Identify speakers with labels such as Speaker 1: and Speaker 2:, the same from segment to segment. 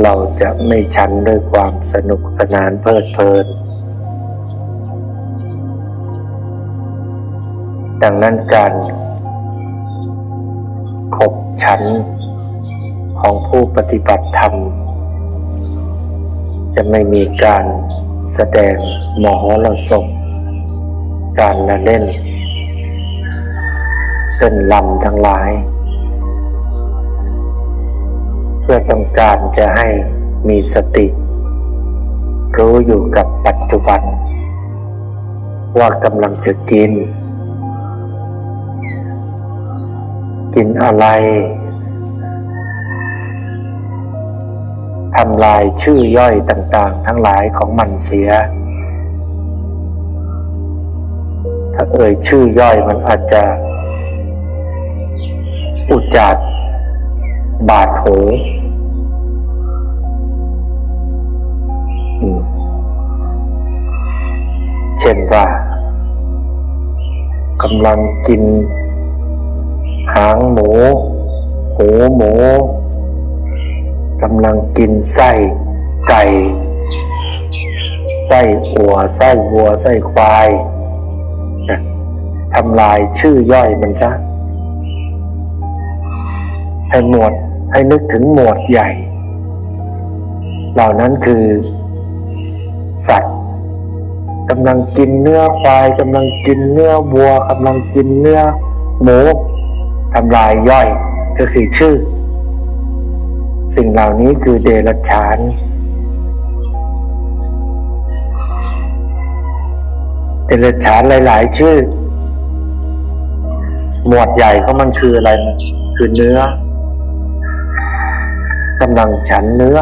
Speaker 1: เราจะไม่ชันด้วยความสนุกสนานเพลิดเพลิน ดังนั้นการขบฉันของผู้ปฏิบัติธรรม จะไม่มีการแสดงมโหรสพการละเล่นเต้นลำทั้งหลาย พื่อต้องการจะให้มีสติ รู้อยู่กับปัจจุบัน ว่ากำลังจะกิน กินอะไรทำลายชื่อย่อยต่างๆ ทั้งหลายของมันเสีย ถ้าเอ่ยชื่อย่อยมันอาจจะ อุจจาดบาดหู เช่นว่ากำลังกิน หางหมูหูหมูกำลังกินไส้ไก่ ไส้อัวไส้วัว ไส้ควายทำลายชื่อย่อยมันซะให้หมวดให้นึกถึงหมวดใหญ่ เหล่านั้นคือ สัตว กำลังกินเนื้อควายกำลังกินเนื้อวัวกำลังกินเนื้อหมูทำลายย่อยก็คือชื่อ สิ่งเหล่านี้คือเดรัจฉาน เดรัจฉานหลาย ๆ ชื่อ หมวดใหญ่ของมันคืออะไรคือเนื้อกำลังฉันเนื้อ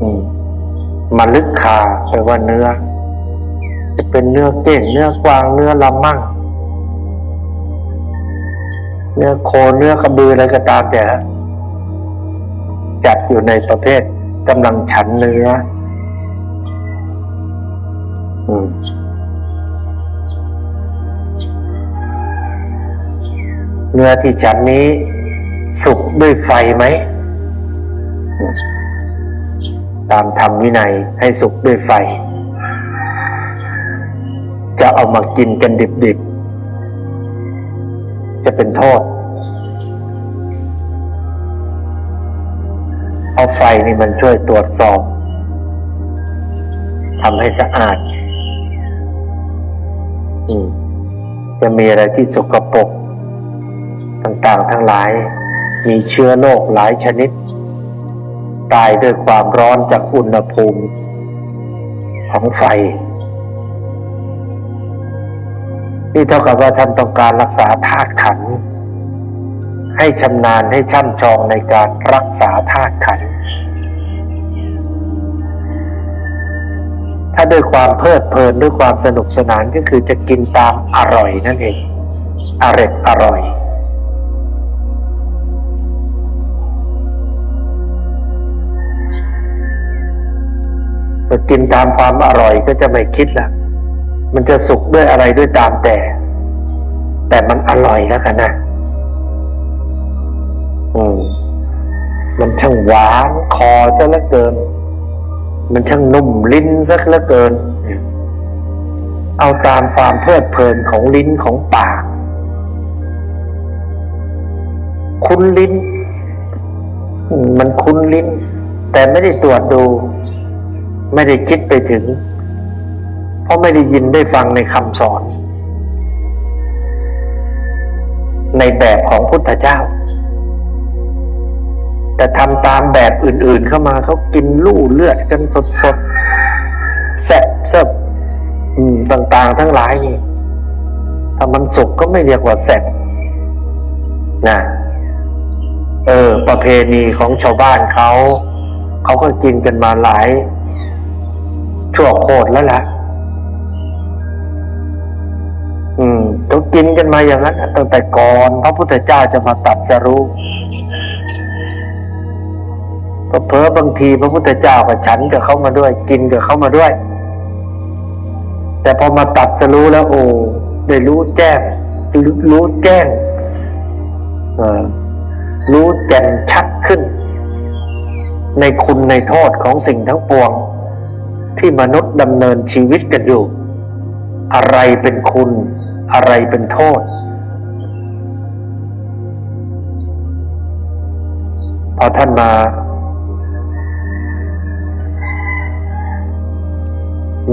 Speaker 1: อืม มาลึกคาแปลว่าเนื้อ จะเป็นเนื้อเก่งเนื้อกวางเนื้อลำมั่ง เนื้อโคเนื้อกระบืออะไรก็ตามแต่จัดอยู่ในประเภทกำลังฉันเนื้อเนื้อที่ฉันนี้ สุกด้วยไฟไหม ตามธรรมวินัยให้สุกด้วยไฟ จะเอามากินกันดิบๆ จะเป็นโทษ เอาไฟนี่มันช่วยตรวจสอบทำให้สะอาดอืมจะมีอะไรที่สกปรกต่างๆ ทั้งหลาย มีเชื้อโรคหลายชนิด ตายด้วยความร้อนจากอุณหภูมิของไฟ นี่เท่ากับว่าท่านต้องการรักษาธาตุขัน ให้ชำนาญให้ช่ำชองในการรักษาธาตุขัน ถ้าด้วยความเพลิดเพลินด้วยความสนุกสนานก็คือจะกินตามอร่อยนั่นเองอร็ดอร่อย พอกินตามความอร่อยก็จะไม่คิดละมันจะสุกด้วยอะไรด้วยตามแต่ แต่มันอร่อยแล้วกันนะอืมมันช่างหวานคอซะเหลือเกิน มันช่างนุ่มลิ้นซะเหลือเกิน เอาตามความเพลิดเพลินของลิ้นของปาก คุ้นลิ้นมมันคุ้นลิ้น แต่ไม่ได้ตรวจดู ไม่ได้คิดไปถึง เพราะไม่ได้ยินได้ฟังในคำสอน ในแบบของพุทธเจ้า แต่ทำตามแบบอื่นๆเข้ามาเขากินลู่เลือดกันสดๆแซ่บเซบต่างๆ ทั้งหลายนี่ถ้ามันสุกก็ไม่เรียกว่าแซ่บนะเออ ประเพณีของชาวบ้านเขา เขาก็กินกันมาหลาย ชั่วโคตรแล้วล่ะ อืมเขากินกันมาอย่างนั้นตั้งแต่ก่อนพระพุทธเจ้าจะมาตัดสรู้เพอบางทีพระพุทธเจ้ากับฉันกับเขามาด้วย กินกับเขามาด้วย แต่พอมาตัดสรู้แล้ว โอ้ได้รู้แจ้งรู้รู้แจ้งรู้แจ่มชัดขึ้น ในคุณในโทษของสิ่งทั้งปวง ที่มนุษย์ดำเนินชีวิตกันอยู่ อะไรเป็นคุณ อะไรเป็นโทษ พอท่านมา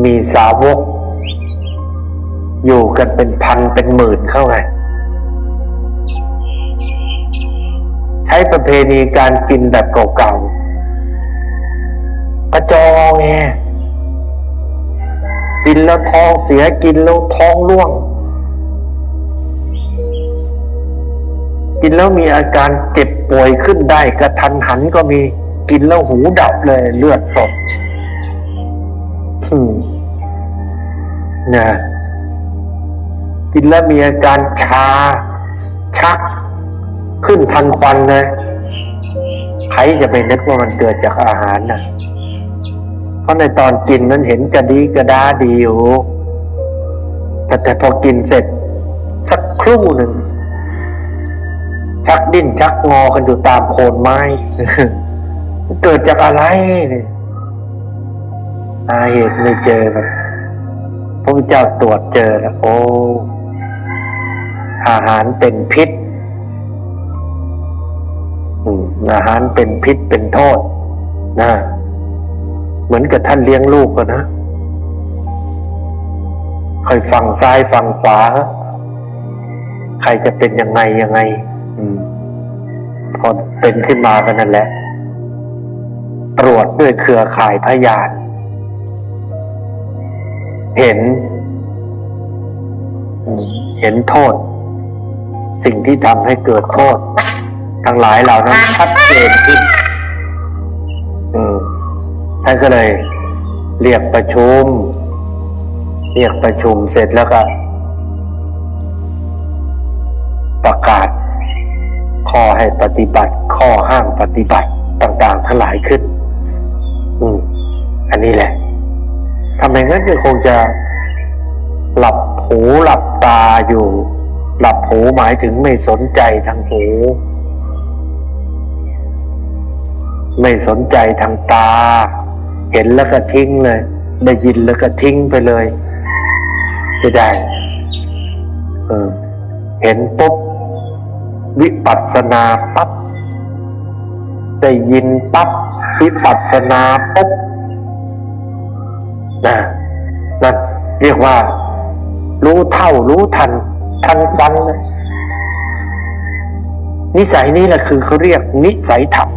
Speaker 1: มีสาวก อยู่กันเป็นพันเป็นหมื่นเข้าไง ใช้ประเพณีการกินแบบเก่าๆกระจองไง กินแล้วท้องเสียกินแล้วท้องร่วง กินแล้วมีอาการเจ็บป่วยขึ้นได้กระทันหันก็มีกินแล้วหูดับเลยเลือดสดนะกินแล้วมีอาการชา ชัก ขึ้นทันควันเลยใครจะไปนึกว่ามันเกิดจากอาหารนะ เพราะในตอนกินนั้นเห็นกระดีกระดาดีอยู่แต่แต่พอกินเสร็จ สักครู่หนึ่ง ชักดิ้นชักงอกันอยู่ตามโคนไม้ เกิดจากอะไรเนี่ยสาเหตุไม่เจอครับพระพุทธเจ้าตรวจเจอแล้วโอ้อาหารเป็นพิษอาหารเป็นพิษเป็นโทษนะ เหมือนกับท่านเลี้ยงลูกกันนะคอยฟังซ้ายฟังขวา ใครจะเป็นยังไงยังไงอืมพอเป็นขึ้นมากันนั่นแหละ ตรวจด้วยเครือข่ายพยาน เห็นอืมเห็นโทษ สิ่งที่ทำให้เกิดโทษ ทั้งหลายเหล่านั้นชัดเจนขึ้นอืม ท่านก็เลยเรียกประชุม เรียกประชุมเสร็จแล้วก็ ประกาศ ข้อให้ปฏิบัติ ข้อห้ามปฏิบัติต่างๆทั้งหลายขึ้น อืมอันนี้แหละทำไมงั้นก็คงจะหลับหูหลับตาอยู่ หลับหูหมายถึงไม่สนใจทางหู ไม่สนใจทางตา เห็นแล้วก็ทิ้งเลย ได้ยินแล้วก็ทิ้งไปเลยไม่ได้เออเห็นปุ๊บวิปัสสนาปั๊บได้ยินปั๊บวิปัสสนาปุ๊บนะนั่นเรียกว่า รู้เท่ารู้ทัน ทันควันนะนิสัยนี้แหละคือเขาเรียกนิสัยธรรม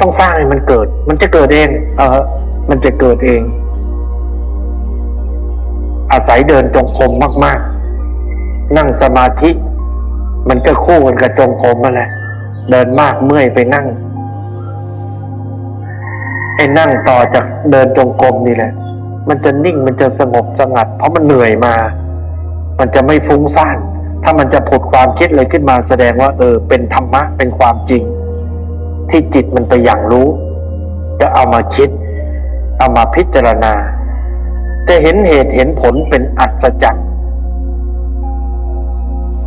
Speaker 1: ต้องสร้างให้มันเกิด มันจะเกิดเอง เออ มันจะเกิดเอง อาศัยเดินจงกรมมาก ๆ นั่งสมาธิ มันก็คู่กันกับจงกรมมาแหละเดินมากเมื่อยไปนั่งไอ้นั่งต่อจากเดินจงกรมนี่แหละ มันจะนิ่งมันจะสงบสงัด เพราะมันเหนื่อยมา มันจะไม่ฟุ้งซ่าน ถ้ามันจะผุดความคิดอะไรขึ้นมาแสดงว่า เออ เป็นธรรมะเป็นความจริง ที่จิตมันไปอย่างรู้ จะเอามาคิด เอามาพิจารณา จะเห็นเหตุเห็นผลเป็นอัศจรรย์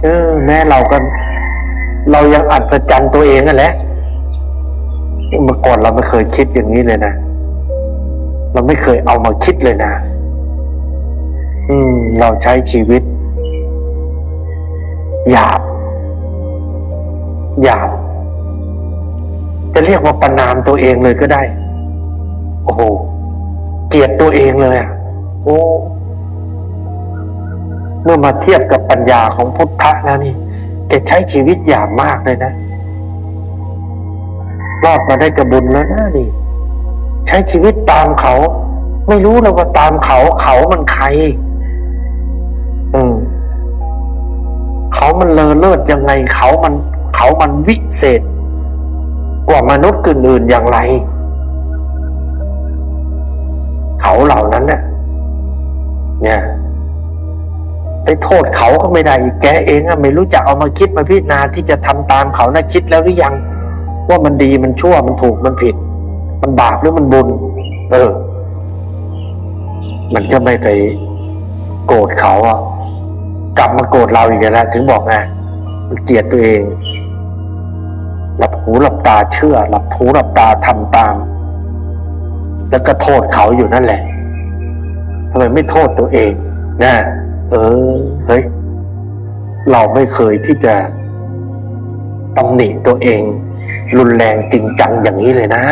Speaker 1: เออแม้เราก็ เรายังอัศจรรย์ตัวเองนั่นแหละเมื่อก่อนเราไม่เคยคิดอย่างนี้เลยนะ เราไม่เคยเอามาคิดเลยนะ อืม เราใช้ชีวิต หยาบ หยาบ จะเรียกว่าประนามตัวเองเลยก็ได้ โอ้โห เกลียดตัวเองเลยโอ้เมื่อมาเทียบกับปัญญาของพุทธะแล้วนี่แกใช้ชีวิตหยาบมากเลยนะรอดมาได้กระบุญแล้วนะนี่ใช้ชีวิตตามเขา ไม่รู้เลยว่าตามเขา เขามันใคร อืมเขามันเลอเลิศยังไงเขามัน เขามันวิเศษ กว่ามนุษย์อื่นๆอย่างไร เขาเหล่านั้นเนี่ยเนี่ยไปโทษเขาก็ไม่ได้อีกแกเองอะไม่รู้จักเอามาคิดมาพิจารณาที่จะทำตามเขานะคิดแล้วหรือยัง ว่ามันดีมันชั่วมันถูกมันผิด มันบาปหรือมันบุญ เออ มันก็ไม่ไปโกรธเขาอะกลับมาโกรธเราอีกแล้วถึงบอกไงมันเกลียดตัวเอง หลับหูหลับตาเชื่อ หลับหูหลับตาทำตาม แล้วก็โทษเขาอยู่นั่นแหละทำไมไม่โทษตัวเองนะเออเฮ้ยเราไม่เคยที่จะตำหนิตัวเอง รุนแรงจริงจังอย่างนี้เลยนะ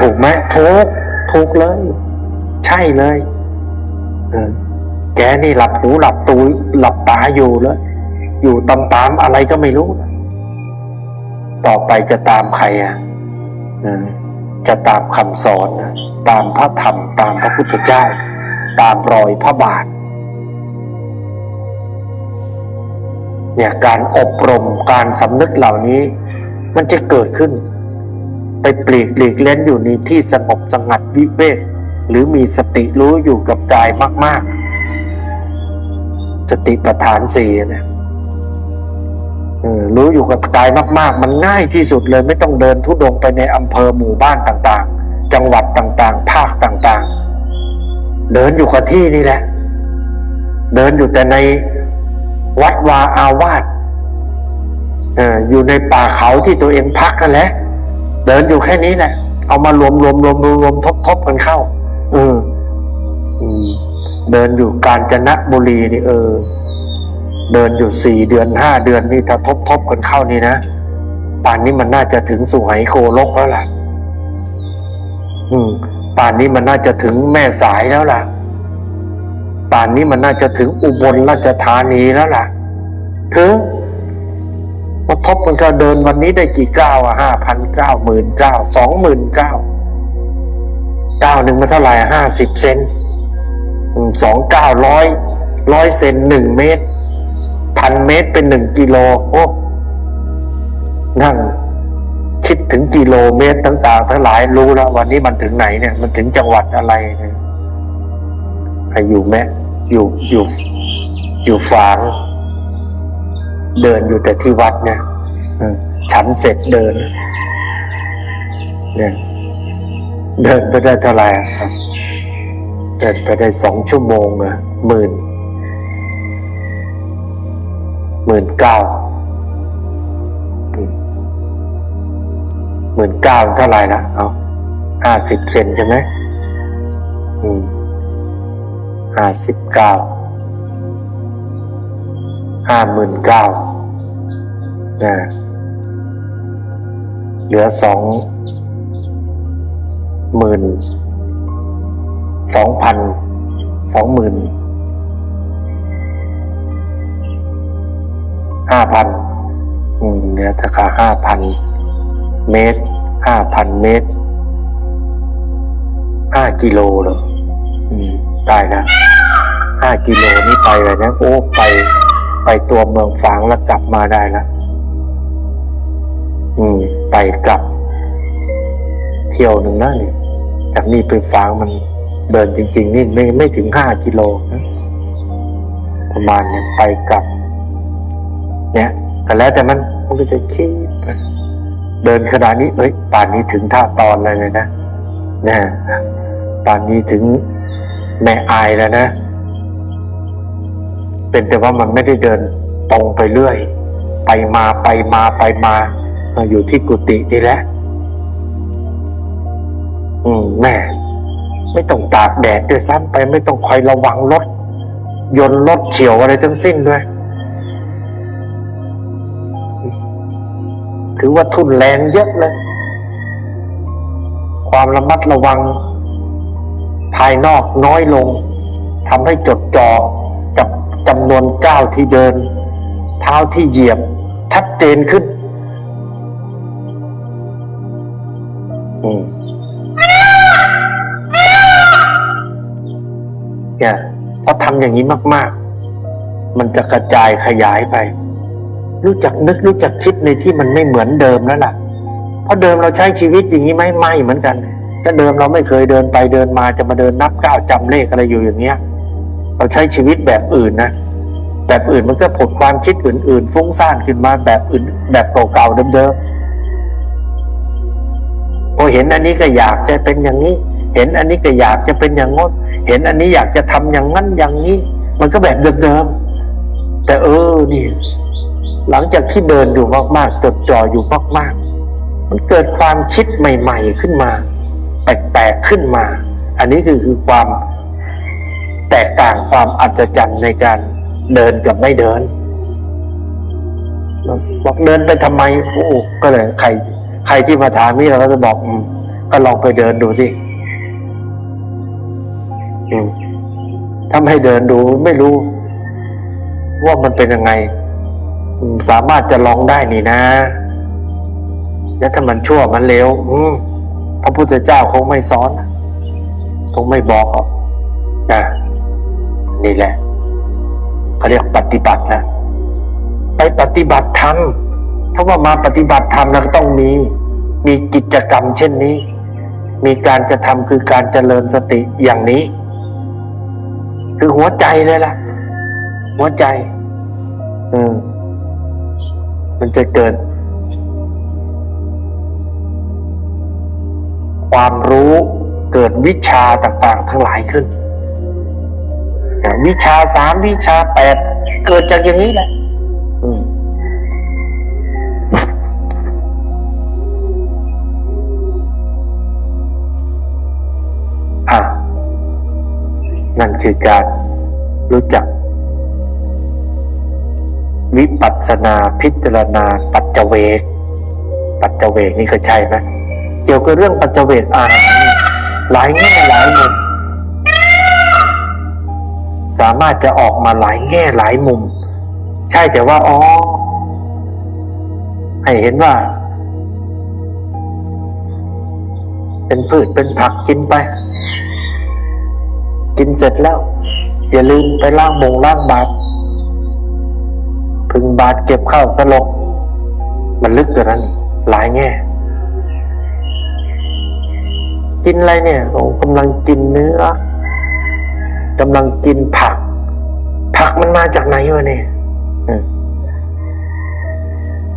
Speaker 1: ถูกไหมถูกถูกเลย ใช่เลยแกนี่หลับหูหลับตูหลับตาอยู่เลยอยู่ตามตามๆอะไรก็ไม่รู้ ต่อไปจะตามใครอะจะตามคำสอน ตามพระธรรม ตามพระพุทธเจ้า ตามรอยพระบาท เนี่ยการอบรมการสำนึกเหล่านี้ มันจะเกิดขึ้น ไปปลีกหลีกเล่นอยู่ในที่สงบสงัดวิเวกหรือมีสติรู้อยู่กับกายมาก ๆ สติปัฏฐานสี่เนี่ย รู้อยู่กับกายมาก ๆ มันง่ายที่สุดเลยไม่ต้องเดินทุดงไปในอำเภอหมู่บ้านต่างๆ จังหวัดต่างๆ ภาคต่างๆ เดินอยู่กับที่นี่แหละ เดินอยู่แต่ในวัดวาอาวาสอออยู่ในป่าเขาที่ตัวเองพักนั่นแหละ เดินอยู่แค่นี้แหละ เอามารวมรวมรวมรวมรวมทบทบกันเข้า เออเดินอยู่กาญจนบุรีนี่เออ เดินอยู่สี่เดือนห้าเดือนนี่ถ้าทบทบกันเข้านี่นะป่านนี้มันน่าจะถึงสุไหโคลกแล้วล่ะ อืม ป่านนี้มันน่าจะถึงแม่สายแล้วล่ะ ป่านนี้มันน่าจะถึงอุบลราชธานีแล้วล่ะ ถึงพอทบมันก็เดินวันนี้ได้กี่ก้าวอะห้าพันเก้าหมื่นเก้าสองหมื่นเก้าก้าวหนึ่งมันเท่าไหร่ห้าสิบเซนสองเก้าร้อยร้อยเซนหนึ่งเมตร พันเมตรเป็นหนึ่งกิโลโอ้นั่งคิดถึงกิโลเมตรต่างๆทั้งหลายรู้แล้ว วันนี้มันถึงไหนเนี่ย มันถึงจังหวัดอะไรเนี่ยใครอยู่แม่อยู่อยู่ อยู่ฝาง เดินอยู่แต่ที่วัดเนี่ยฉันเสร็จเดิน เนี่ย เดินไปได้เท่าไหร่เดินไปได้สองชั่วโมงอะหมื่น หมื่นเก้าหมื่นเก้าเท่าไหร่ละเอาห้าสิบเซนใช่ไหมอืมห้าสิบเก้าห้าหมื่นเก้านะเหลือสองหมื่นสองพันสองหมื่น ห้าพันเหลือราคาห้าพันเมตรห้าพันเมตรห้ากิโลเหรออืมได้นะห้ากิโลนี่ไปเลยนะโอ้ไป ไปตัวเมืองฝางแล้วกลับมาได้แล้วอืม ไปกลับ เที่ยวหนึ่งนะนี่จากนี่ไปฝางมันเดินจริง ๆ นี่ไม่ไม่ถึงห้ากิโลนะประมาณเนี่ยไปกลับ เนี่ยก็แล้วแต่มันมันก็จะคิดเดินขนาดนี้เอ้ยป่านนี้ถึงท่าตอนเลยเลยนะนี่ยป่านนี้ถึงแม่อายแล้วนะ เป็นแต่ว่ามันไม่ได้เดินตรงไปเรื่อย ไปมาไปมาไปมามาอยู่ที่กุฏินี่แหละ อืมแม่ไม่ต้องตากแดดด้วยซ้ำไปไม่ต้องคอยระวังรถยนต์รถเฉียวอะไรทั้งสิ้นด้วย ถือว่าทุนแรงเยอะเลย ความระมัดระวัง ภายนอกน้อยลงทำให้จดจ่อกับจำนวนก้าวที่เดิน เท้าที่เหยียบชัดเจนขึ้นอืมเนี่ยพอทำอย่างนี้มาก ๆ มันจะกระจายขยายไป รู้จักนึกรู้จักคิดในที่มันไม่เหมือนเดิมแล้วล่ะ เพราะเดิมเราใช้ชีวิตอย่างนี้ไหมไม่เหมือนกันถ้าเดิมเราไม่เคยเดินไปเดินมาจะมาเดินนับก้าวจำเลขอะไรอยู่อย่างเงี้ย เราใช้ชีวิตแบบอื่นนะ แบบอื่นมันก็ผลความคิดอื่น ๆ ฟุ้งซ่านขึ้นมาแบบอื่น แบบเก่าๆเดิมๆพอเห็นอันนี้ก็อยากจะเป็นอย่างนี้ เห็นอันนี้ก็อยากจะเป็นอย่างงดเห็นอันนี้อยากจะทำอย่างนั้นอย่างนี้ มันก็แบบเดิมๆแต่เออนี่ หลังจากที่เดินอยู่มากๆจดจ่ออยู่มากๆ มันเกิดความคิดใหม่ ๆขึ้นมา แปลกๆขึ้นมา อันนี้คือคือความแตกต่างความอัศจรรย์ในการเดินกับไม่เดินบอกเดินไปทำไมโอ้ก็เลยใคร ใครที่มาถามนี่เราก็จะบอกอืมก็ลองไปเดินดูสิอืมถ้าไม่เดินดูไม่รู้ ว่ามันเป็นยังไง สามารถจะลองได้นี่นะ แล้วถ้ามันชั่วมันเลวอืพระพุทธเจ้าคงไม่สอนคงไม่บอกหรอกอะนี่แหละเขาเรียกปฏิบัตินะ ไปปฏิบัติธรรมถ้าว่ามาปฏิบัติธรรมแล้วก็ต้องมี มีกิจกรรมเช่นนี้ มีการกระทำคือการเจริญสติอย่างนี้ คือหัวใจเลยล่ะ หัวใจ อืม มันจะเกิด ความรู้เกิดวิชาต่างๆ ทั้งหลายขึ้น วิชาสามวิชาแปดเกิดจากอย่างนี้แหละอืมอะนั่นคือการรู้จัก วิปัสนาพิจารณา ปัจเจเวก ปัจเจเวกนี่เคยใช่ไหมเกี่ยวกับเรื่องปัจเจเวกอาหารนี่หลายแง่หลายมุม สามารถจะออกมาหลายแง่หลายมุม ใช่แต่ว่าอ๋อให้เห็นว่า เป็นพืชเป็นผักกินไป กินเสร็จแล้ว อย่าลืมไปล้างมงล้างบาท พึงบาทเก็บข้าวตลกมันลึกกว่านั้นหลายแง่ กินอะไรเนี่ยโอ้กำลังกินเนื้อกำลังกินผัก ผักมันมาจากไหนวะเนี่ยม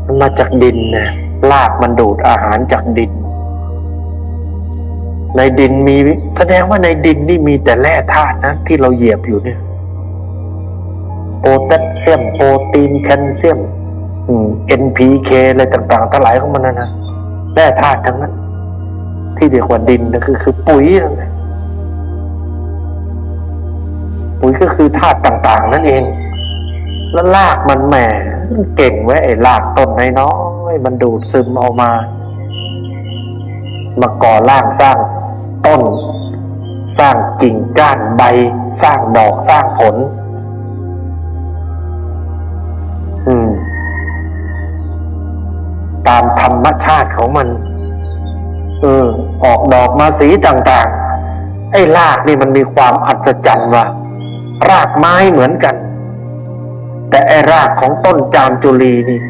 Speaker 1: มันมาจากดินนะรากมันดูดอาหารจากดิน ในดินมีแสดงว่าในดินนี่มีแต่แร่ธาตุนะที่เราเหยียบอยู่เนี่ย โพแทสเซียมโปรตีนแคลเซียมอืม NPK อะไรต่างๆทั้งหลายของมันนะนะแร่ธาตุทั้งนั้น ที่เรียกว่าดินนะคือคือปุ๋ยนะปุ๋ยก็คือธาตุต่างๆ นั่นเอง แล้วรากมันแหมเก่งไว้ไอ้รากต้นน้อยมันดูดซึมเอามา มาก่อร่างสร้างต้น สร้างกิ่งก้านใบ สร้างดอกสร้างผล ตามธรรมชาติของมัน เออ ออกดอกมาสีต่างๆ ไอ้รากนี่มันมีความอัศจรรย์ว่ารากไม้เหมือนกัน แต่ไอ้รากของต้นจามจุลีนี่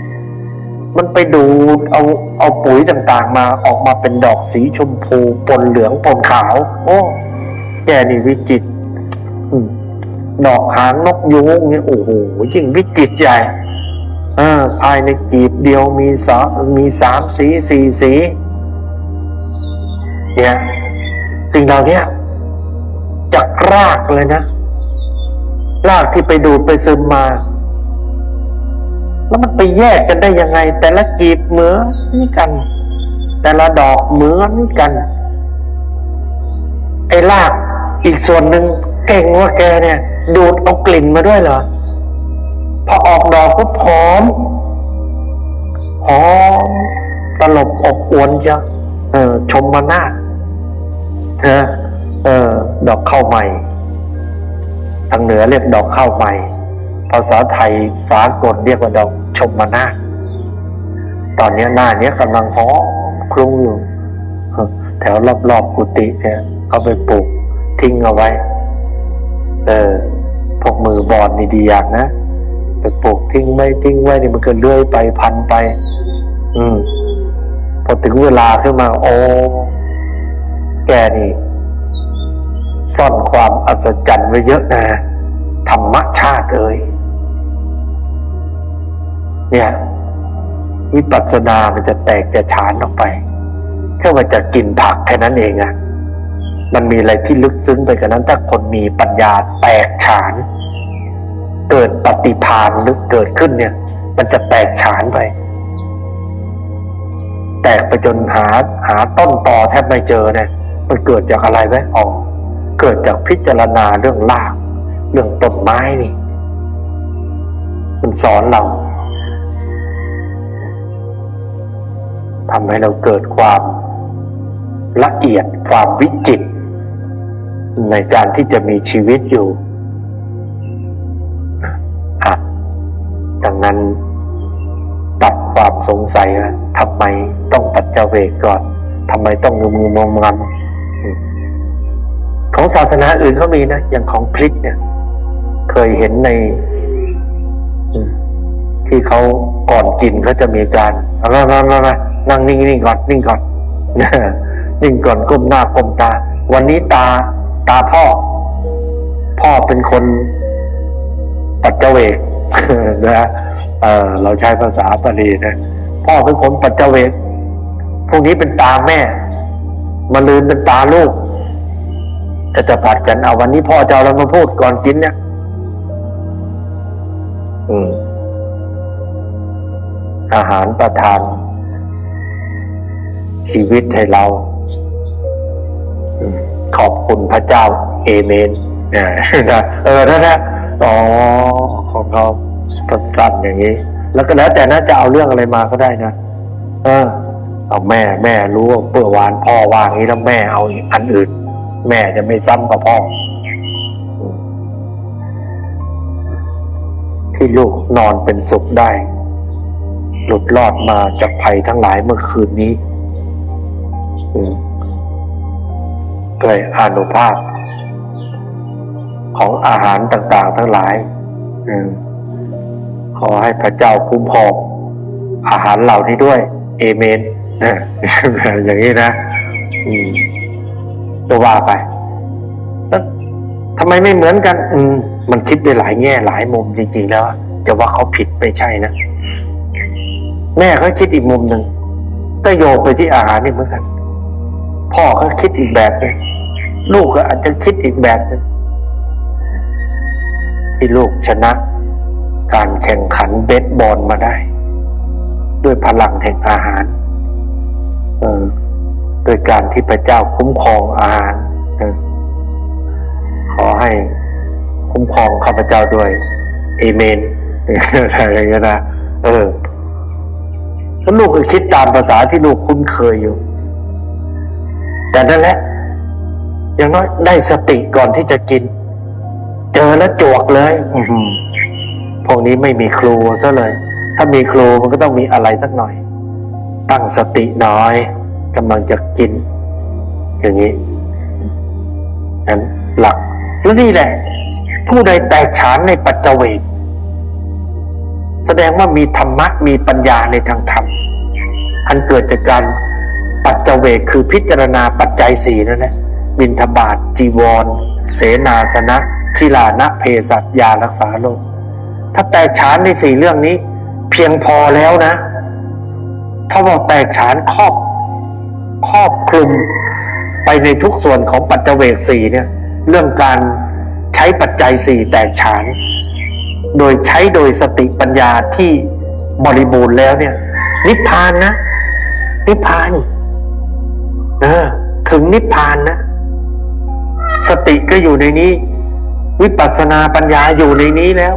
Speaker 1: มันไปดูดเอาเอาปุ๋ยต่างๆ มาออกมาเป็นดอกสีชมพูปนเหลืองปนขาว โอ้แกนี่วิจิตดอกหางนกยูงนี่โอ้โหยิ่งวิจิตใหญ่ ภายในกีบเดียวมีสามีสามสีสี่สีเนี่ยสิ่งเหล่านี้จากรากเลยนะ รากที่ไปดูดไปซึมมา แล้วมันไปแยกกันได้ยังไง แต่ละกีบเหมือนกัน แต่ละดอกเหมือนกัน ไอ้รากอีกส่วนหนึ่งเก่งว่าแกเนี่ย ดูดเอากลิ่นมาด้วยเหรอ พอออกดอกก็หอมหอมตลบอบอวนจ้ะเออชมมานาเธอเออดอกข้าวใหม่ ทางเหนือเรียกดอกข้าวใหม่ ภาษาไทยสากลเรียกว่าดอกชมมานาตอนนี้หน้าเนี้ยกำลังหอมคลุ้งอยู่แถวรอบๆกุฏิเนี่ยเขาไปปลูกทิ้งเอาไว้ เออพวกมือบอดนี่ดีอย่างนะ ปปลูกทิ้งไว้ทิ้งไว้เนี่ยมันก็เลื่อยไปพันไป อืม พอถึงเวลาขึ้นมา โอ้ แกนี่ ซ่อนความอัศจรรย์ไว้เยอะนะธรรมชาติเอ่ยเนี่ยวิปัสสนามันจะแตกจะฉานออกไปแค่ว่าจะกินผักแค่นั้นเองอะมันมีอะไรที่ลึกซึ้งไปกว่านั้น ถ้าคนมีปัญญาแตกฉาน เกิดปฏิภาณหรือเกิดขึ้นเนี่ย มันจะแตกฉานไป แตกไปจนหาหาต้นตอแทบไม่เจอเนี่ยมันเกิดจากอะไรไหมอ๋อเกิดจากพิจารณาเรื่องราก เรื่องต้นไม้นี่ มันสอนเราทำให้เราเกิดความละเอียดความวิจิตรในการที่จะมีชีวิตอยู่ นั้นตัดความสงสัยว่าทำไมต้องปัจเจเวกก่อนทำไมต้องงมงมงงำอืมของศาสนาอื่นเขามีนะ อย่างของคริสเนี่ย เคยเห็นในที่เขาก่อนกินเขาจะมีการเอามามามามานั่งนิ่งนิ่งก่อนนิ่งก่อนนิ่งก่อนก้มหน้าก้มตา วันนี้ตาตาพ่อ พ่อเป็นคนปัจเจเวกนะ เออเราใช้ภาษาบาลีนะพ่อเป็นคนปัจเจเวกพวกนี้เป็นตาแม่มาลืนเป็นตาลูกก็จะผัดกันเอาวันนี้พ่อจะเอาอะไรมาพูดก่อนกินเนี่ย อืม อาหารประทาน ชีวิตให้เราอืมขอบคุณพระเจ้า เอเมนเนี่ยนะเออนั่นนะอ๋อของเขา สั้นๆอย่างนี้ แล้วก็แล้วแต่น่าจะเอาเรื่องอะไรมาก็ได้นะ เออ เอาแม่แม่รู้ว่าเปื่อวานพ่อว่างี้แล้วแม่เอาอันอื่น แม่จะไม่ซ้ำกับพ่อ ที่ลูกนอนเป็นสุขได้ หลุดรอดมาจากภัยทั้งหลายเมื่อคืนนี้ด้วยอานุภาพ ของอาหารต่าง ๆ ทั้งหลาย อืม ขอให้พระเจ้าคุ้มครองอาหารเหล่านี้ด้วย เอเมนนะอย่างนี้นะตัวว่าไปทำไมไม่เหมือนกัน อืม มันคิดได้หลายแง่หลายมุมจริงๆแล้วจะว่าเขาผิดไม่ใช่นะแม่เขาคิดอีกมุมหนึ่งก็โยงไปที่อาหารนี่เหมือนกัน พ่อเขาคิดอีกแบบหนึงลูกก็อาจจะคิดอีกแบบหนึงที่ลูกชนะ การแข่งขันเบสบอลมาได้ ด้วยพลังแห่งอาหารเออโดยการที่พระเจ้าคุ้มครองอาหารอขอให้คุ้มครองข้าพเจ้าด้วยเอเมนอะไรอย่างเงี้ยนะเออแล้วลูกก็คิดตามภาษาที่ลูกคุ้นเคยอยู่ แต่นั่นแหละ อย่างน้อยได้สติก่อนที่จะกิน เจอแล้วจวกเลยอื พวกนี้ไม่มีครูซะเลย ถ้ามีครูมันก็ต้องมีอะไรสักหน่อย ตั้งสติน้อยกำลังจะกิน อย่างนี้นั้นหลักแล้วนี่แหละ ผู้ใดแตกฉานในปัจเจเวกแสดงว่ามีธรรมะมีปัญญาในทางธรรม อันเกิดจากการปัจเจเวกคือพิจารณาปัจจัยสี่นั่นแหละบินทบาทจีวร เสนาสนะทิลานะเพสัตยารักษาโรค ถ้าแตกฉานในสี่เรื่องนี้ เพียงพอแล้วนะถ้าว่าแตกฉานครอบครอบคลุมไปในทุกส่วนของปัจจเวกสี่เนี่ย เรื่องการใช้ปัจจัยสี่แตกฉาน โดยใช้โดยสติปัญญาที่บริบูรณ์แล้วเนี่ย นิพพานนะ นิพพานเออถึงนิพพานนะ สติก็อยู่ในนี้ วิปัสสนาปัญญาอยู่ในนี้แล้ว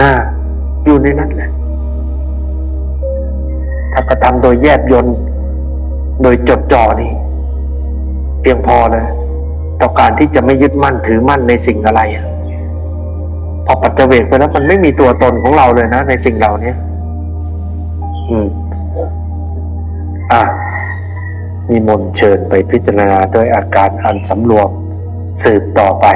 Speaker 1: นะอยู่ในนั้นแหละถ้ากระทำโดยแยบยนต์โดยจดจ่อนี่ เพียงพอเลยต่อการที่จะไม่ยึดมั่นถือมั่นในสิ่งอะไรพอปัจเจเวกไปแล้วมันไม่มีตัวตนของเราเลยนะ ในสิ่งเหล่านี้อืม อะมีมนเชิญไปพิจารณาด้วยอาการอันสำรวมสืบต่อไป